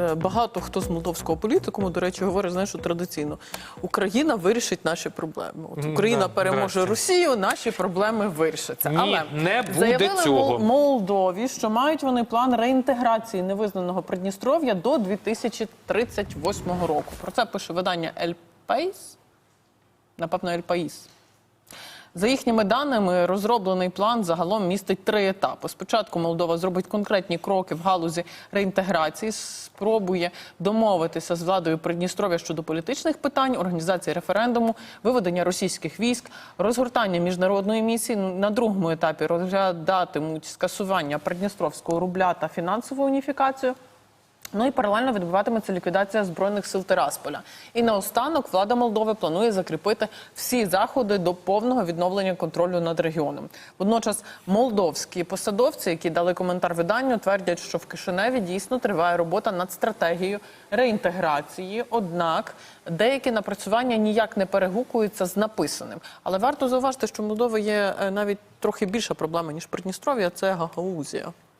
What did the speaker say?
е, багато хто з молдовського політикуму, до речі, говорить, знаєш, що традиційно Україна вирішить наші проблеми. От Україна да, переможе. Росію, наші проблеми вирішаться. Ні, Але не буде заявили цього. Молдові, що мають вони план реінтеграції невизнаного Придністров'я до 2038 року. Про це пише видання El País. Напевно, El País. За їхніми даними, розроблений план загалом містить три етапи. Спочатку Молдова зробить конкретні кроки в галузі реінтеграції, спробує домовитися з владою Придністров'я щодо політичних питань, організації референдуму, виведення російських військ, розгортання міжнародної місії. На другому етапі розглядатимуть скасування придністровського рубля та фінансову уніфікацію. Ну і паралельно відбуватиметься ліквідація збройних сил Тирасполя. І наостанок влада Молдови планує закріпити всі заходи до повного відновлення контролю над регіоном. Водночас молдовські посадовці, які дали коментар виданню, твердять, що в Кишиневі дійсно триває робота над стратегією реінтеграції. Однак деякі напрацювання ніяк не перегукуються з написаним. Але варто зауважити, що в Молдови є е, навіть трохи більша проблема ніж Придністров'я – це Гагаузія.